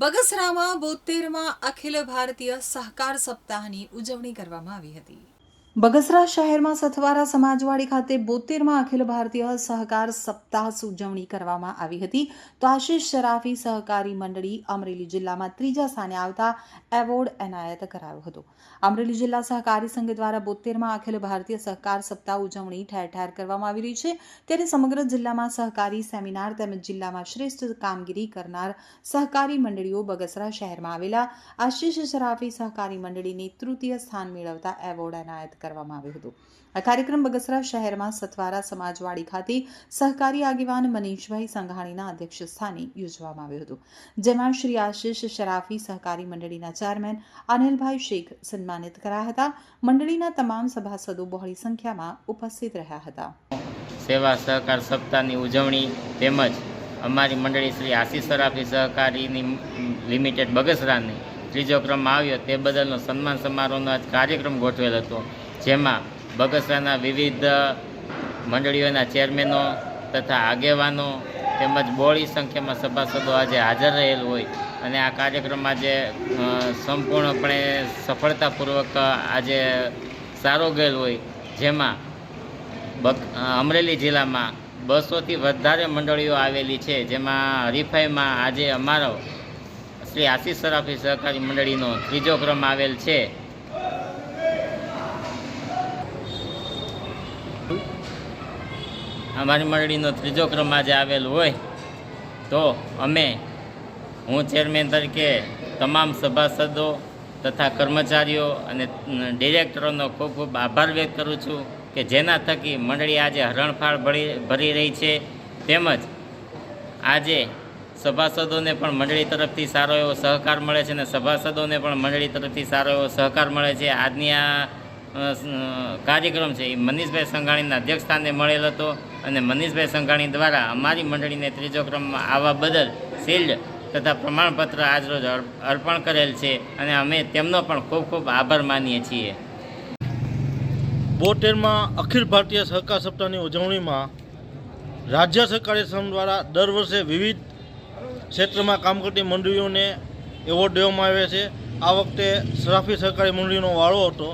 બગસરામાં બોતેરમાં અખિલ ભારતીય સહકાર સપ્તાહની ઉજવણી કરવામાં આવી હતી. બગસરા શહેરમાં સથવારા સમાજવાડી ખાતે બોતેરમાં અખિલ ભારતીય સહકાર સપ્તાહ ઉજવણી કરવામાં આવી હતી. તો આશિષ શરાફી સહકારી મંડળી અમરેલી જિલ્લામાં ત્રીજા સ્થાને આવતા એવોર્ડ એનાયત કરાયો હતો. અમરેલી જિલ્લા સહકારી સંઘ દ્વારા બોતેરમાં અખિલ ભારતીય સહકાર સપ્તાહ ઉજવણી ઠેર ઠેર કરવામાં આવી રહી છે. ત્યારે સમગ્ર જિલ્લામાં સહકારી સેમિનાર તેમજ જિલ્લામાં શ્રેષ્ઠ કામગીરી કરનાર સહકારી મંડળીઓ બગસરા શહેરમાં આવેલા આશિષ શરાફી સહકારી મંડળીને તૃતીય સ્થાન મેળવતા એવોર્ડ એનાયત કરવામાં આવ્યું હતું. આ કાર્યક્રમ બગસરા શહેરમાં સથવારા સમાજવાડી ખાતે સહકારી આગેવાન મનીષભાઈ સંઘાણીના અધ્યક્ષ સ્થાને યોજવામાં આવ્યું હતું, જેમાં શ્રી આશીષ શરાફી સહકારી મંડળીના ચેરમેન અનિલભાઈ શેખ સન્માનિત કરાયા હતા. મંડળીના તમામ સભાસદો બહોળી સંખ્યામાં ઉપસ્થિત રહ્યા હતા. સેવા સહકાર સપ્તાહની ઉજવણી તેમજ અમારી મંડળી શ્રી આશીષ સરાફી સહકારીની લિમિટેડ બગસરાની ત્રીજો ક્રમ આવ્યો તે બદલનો સન્માન સમારોહનો આજ કાર્યક્રમ ગોઠવેલ હતો. જેમાં બગસરાના વિવિધ મંડળીઓના ચેરમેનો તથા આગેવાનો તેમજ બોળી સંખ્યામાં સભાસદો આજે હાજર રહેલ હોય અને આ કાર્યક્રમ આજે સંપૂર્ણપણે સફળતાપૂર્વક આજે સારો ગયેલ હોય. જેમાં અમરેલી જિલ્લામાં બસોથી વધારે મંડળીઓ આવેલી છે. જેમાં હરીફાઈમાં આજે અમારો શ્રી આશીષ સરાફી સહકારી મંડળીનો ત્રીજો ક્રમ આવેલ છે. અમારી મંડળીનો ત્રીજો ક્રમ આજે આવેલો હોય. તો અમે, હું ચેરમેન તરીકે તમામ સભાસદો તથા કર્મચારીઓ અને ડિરેક્ટરોનો ખૂબ ખૂબ આભાર વ્યક્ત કરું છું કે જેના થકી મંડળી આજે હરણફાળ ભરી ભરી રહી છે. તેમજ આજે સભાસદોને પણ મંડળી તરફથી સારો એવો સહકાર મળે છે અને સભાસદોને પણ મંડળી તરફથી સારો એવો સહકાર મળે છે. આજની આ કાર્યક્રમ છે. એ મનીષભાઈ સંઘાણીના અધ્યક્ષસ્થાને મળેલ હતો અને મનીષભાઈ સંઘાણી દ્વારા અમારી મંડળીને ત્રીજો ક્રમમાં આવવા બદલ શિલ્ડ તથા પ્રમાણપત્ર આજરોજ અર્પણ કરેલ છે અને અમે તેમનો પણ ખૂબ ખૂબ આભાર માનીએ છીએ. બોતેરમાં અખિલ ભારતીય સહકાર સપ્તાહની ઉજવણીમાં રાજ્ય સહકારી સંઘ દ્વારા દર વર્ષે વિવિધ ક્ષેત્રમાં કામ કરતી મંડળીઓને એવોર્ડ દેવામાં આવે છે. આ વખતે સરાફી સહકારી મંડળીનો વાળો હતો.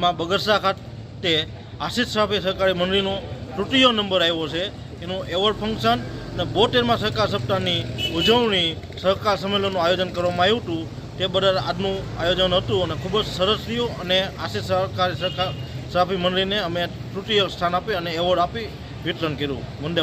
એમાં બગરસા ખાતે આશિષ સરાફી સહકારી મંડળીનો તૃતીય નંબર આવ્યો છે એનું એવોર્ડ ફંક્શન અને બોતેરમાં સહકાર સપ્તાહની ઉજવણી સહકાર સંમેલનનું આયોજન કરવામાં આવ્યું હતું તે બદલ આજનું આયોજન હતું અને ખૂબ જ સરસ રહ્યું અને આશિષ સહકારી સહકાર સરાફી મંડળીને અમે તૃતીય સ્થાન આપી અને એવોર્ડ આપી વિતરણ કર્યું વંદે.